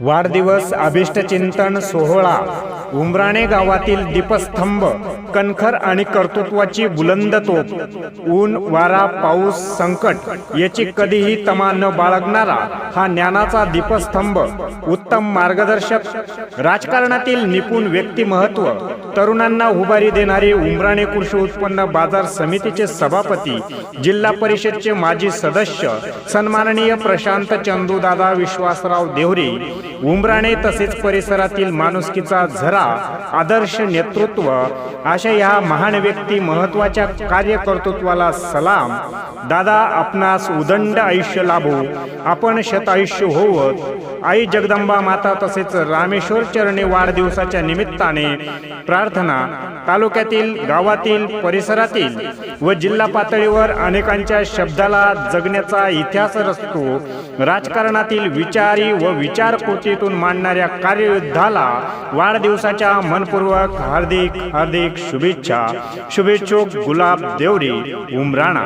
वाढदिवस अभिष्टचिंतन सोहळा. उमराणे गावातील दीपस्तंभ कणखर आणि कर्तृत्वाची बुलंद तोप ऊन वारा पाऊस संकट याची कधीही तमा न बाळगणारा हा ज्ञानाचा दीपस्तंभ उत्तम मार्गदर्शक राजकारणातील निपुण व्यक्तिमहत्व तरुणांना उभारी देणारे उमराणे कृषी उत्पन्न बाजार समितीचे सभापती जिल्हा परिषदचे माजी सदस्य सन्माननीय प्रशांत चंदूदादा विश्वासराव देवरे उमराणे तसेच परिसरातील माणुसकीचा झरा आदर्श नेतृत्व अशा या महान व्यक्ती महत्त्वाच्या कार्यकर्तृत्वाला सलाम. दादा आपणास उदंड आयुष्य लाभो. आपण शतायुष्य होवत. आई जगदंबा माता तसेच रामेश्वर चरणी वाढदिवसाच्या निमित्ताने प्रार्थना तालुक्यातील गावातील परिसरातील व जिल्हा पातळीवर अनेकांच्या शब्दाला जगण्याचा इतिहास रचतो. राजकारणातील विचारी व विचार कृतीतून मांडणाऱ्या कार्ययुद्धाला वाढदिवसाच्या मनपूर्वक हार्दिक हार्दिक शुभेच्छा. शुभेच्छुक गुलाब देवरे उमराणा.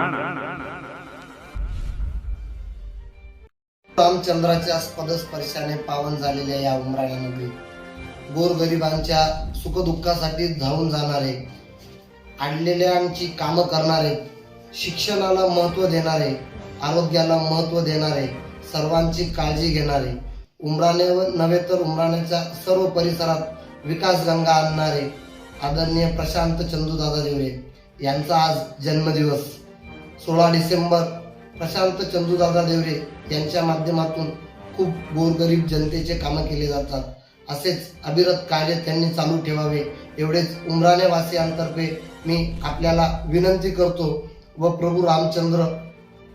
रामचंद्राच्या पदस्पर्शाने पावन झालेल्या या उमराणे नगरी गोरगरिबांच्या सुखदुःखासाठी धावून जाणारे अडलेल्यांची कामं करणारे शिक्षणाला महत्त्व देणारे आरोग्याला महत्त्व देणारे सर्वांची काळजी घेणारे उमराणे नव्हे तर उमराण्याच्या सर्व परिसरात विकास गंगा आणणारे आदरणीय प्रशांत चंदूदादा देवरे यांचा आज जन्मदिवस. सोळा डिसेंबर प्रशांत चंदूदादा देवरे यांच्या माध्यमातून खूप गोरगरीब जनतेचे कामं केले जातात. असेच अविरत कार्य त्यांनी चालू ठेवावे एवढेच उमराणेवासियांतर्फे मी आपल्याला विनंती करतो व प्रभू रामचंद्र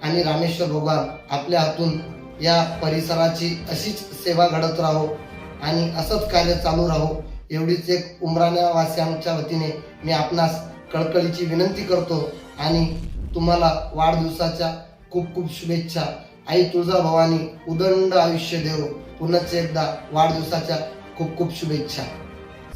आणि रामेश्वर भगवान आपल्या हातून या परिसराची अशीच सेवा घडत राहो आणि असंच कार्य चालू राहो. एवढीच एक उमराण्यावासियांच्या वतीने मी आपणास कळकळीची विनंती करतो आणि तुम्हाला वाढदिवसाच्या खूप खूप शुभेच्छा. आई तुळजा भवानी उदंड आयुष्य देव. पुन्हा एकदा वाढदिवसाच्या खूप खूप शुभेच्छा.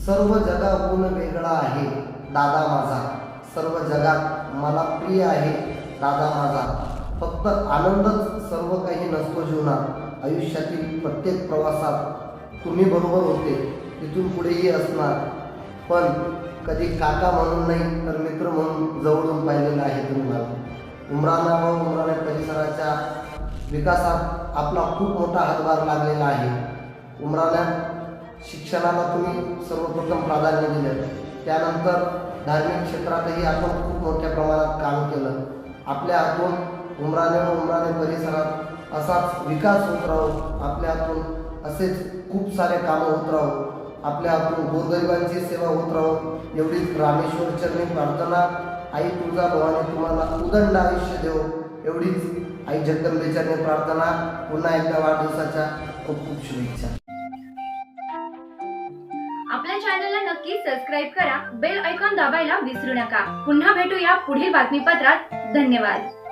सर्व जगाहून वेगळा आहे दादा माझा. सर्व जगात मला प्रिय आहे दादा माझा. फक्त आनंदच सर्व काही नसतो जीवनात. आयुष्यातील प्रत्येक प्रवासात तुम्ही बरोबर होते. तिथून पुढेही असणार. पण कधी काका म्हणून नाही तर मित्र म्हणून जवळून पाहिलेलं आहे तुम्हाला. उमराना व उमराणे परिसराच्या विकासात आपला खूप मोठा हातभार लागलेला आहे. उमराण्यात शिक्षणाला तुम्ही सर्वप्रथम प्राधान्य दिलं. त्यानंतर धार्मिक क्षेत्रातही आपण खूप मोठ्या प्रमाणात काम केलं. आपल्या हातून उमराने व उमराणे परिसरात असाच विकास होत राहू. आपल्या हातून असेच खूप सारे कामं होत आपल्या हातून गोरगरिबांची सेवा होत राहू. एवढीच रामेश्वर चरणी प्रार्थना. आई तुझा भवानी तुम्हाला उदंड आयुष्य देव. एवढीच आई जगदंबेचरणी प्रार्थना. पुन्हा एकदा वाढदिवसाच्या खूप खूप शुभेच्छा. आपल्या चॅनलला नक्की सबस्क्राईब करा. बेल ऐकॉन दाबायला विसरू नका. पुन्हा भेटूया पुढील बातमीपत्रात. धन्यवाद.